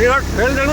आणि हा खेळ देणं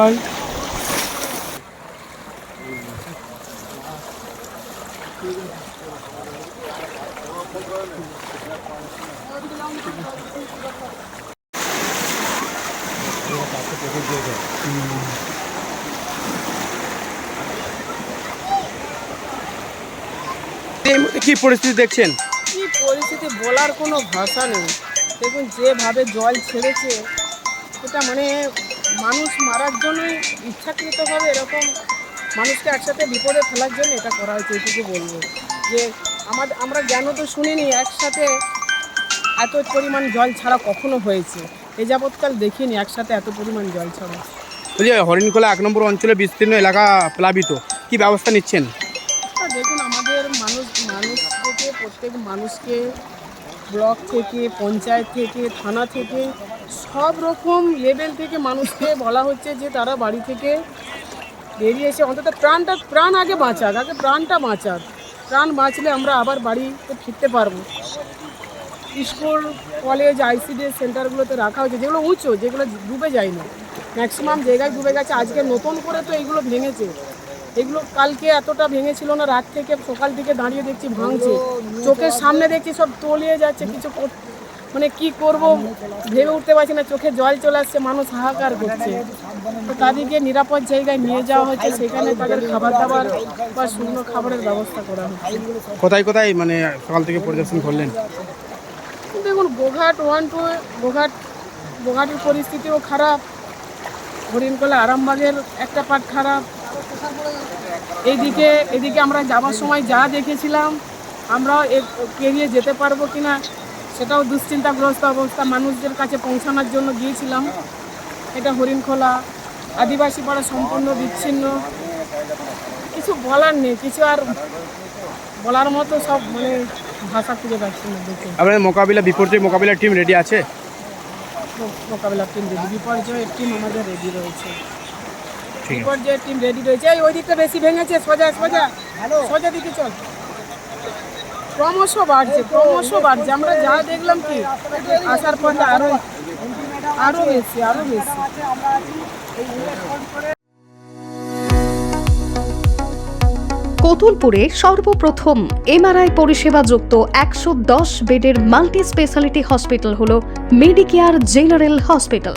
ভাই কি পরিস্থিতি দেখছেন? কি পরিস্থিতি বলার কোনো ভাষা নেই। দেখুন যেভাবে জল ছেড়েছে এটা মানে মানুষ মারার জন্যই ইচ্ছাকৃতভাবে এরকম মানুষকে একসাথে বিপদে ফেলার জন্য এটা করা হয়েছে এইটুকু বলব। যে আমাদের আমরা জ্ঞান তো শুনিনি একসাথে এত পরিমাণ জল ছাড়া কখনো হয়েছে। এ যাবৎকাল দেখিনি একসাথে এত পরিমাণ জল ছাড়া। বলছি হরিণখোলা এক নম্বর অঞ্চলে বিস্তীর্ণ এলাকা প্লাবিত কি ব্যবস্থা নিচ্ছেন? দেখুন আমাদের মানুষ মানুষ থেকে প্রত্যেক মানুষকে ব্লক থেকে, পঞ্চায়েত থেকে, থানা থেকে, সব রকম লেভেল থেকে মানুষকে বলা হচ্ছে যে তারা বাড়ি থেকে বেরিয়ে এসে অন্তত প্রাণটা, প্রাণ আগে বাঁচাক, আগে প্রাণটা বাঁচাক। প্রাণ বাঁচলে আমরা আবার বাড়িতে ফিরতে পারব। স্কুল, কলেজ আইসিডিএস সেন্টারগুলোতে রাখা হয়েছে, যেগুলো উঁচু, যেগুলো ডুবে যায়নি। ম্যাক্সিমাম জায়গায় ডুবে গেছে। আজকে নতুন করে তো এইগুলো ভেঙেছে। এগুলো কালকে এতটা ভেঙেছিল না রাত থেকে সকাল থেকে দাঁড়িয়ে দেখছি ভাঙছে। চোখের সামনে দেখছি সব তলিয়ে যাচ্ছে কিছু কর- মানে কি করব ভেবে উঠতে পারছি না চোখে জল চলে আসছে মানুষ হাহাকার করছে। তো তাদেরকে নিরাপদ জায়গায় নিয়ে যাওয়া হয়েছে সেখানে তাদের খাবার দাবার বা শুকনো খাবারের ব্যবস্থা করা হচ্ছে। কোথায় কোথায় মানে সকাল থেকে পরিদর্শন করলেন? দেখুন গোঘাট ওয়ান টু গোঘাট গোঘাটের পরিস্থিতিও খারাপ। হরিণকোলা আরামবাগের একটা পার্ট খারাপ। এইদিকে এদিকে আমরা যাওয়ার সময় যা দেখেছিলাম আমরা এ- পেরিয়ে যেতে পারব কিনা সেটাও দুশ্চিন্তাগ্রস্ত অবস্থা। মানুষদের কাছে পৌঁছানোর জন্য গিয়েছিলাম। এটা হরিণখোলা আদিবাসী পাড়া সম্পূর্ণ বিচ্ছিন্ন। কিছু বলার নেই কিছু আর বলার মতো সব মানে ভাষা খুঁজে পাচ্ছি না দেখে। আপনাদের মোকাবিলা বিপর্যয় মোকাবিলার টিম রেডি আছে? মোকাবেলা টিম রেডি বিপর্যয়ের টিম আমাদের রেডি রয়েছে। ঠিক আছে। বিপর্যয়ের টিম রেডি রয়েছে এই ওই দিকটা বেশি ভেঙেছে সোজা সোজা। সোজা দিকে চল। ক্রমশ বাড়ছে ক্রমশ বাড়ছে। আমরা যা দেখলাম কি আসার পথে আরও আরও বেশি আরও বেশি। কতুলপুরে সর্বপ্রথম এমআরআই পরিষেবা যুক্ত একশো দশ বেডের মাল্টি স্পেশালিটি হসপিটাল হল মেডিকেয়ার জেনারেল হসপিটাল।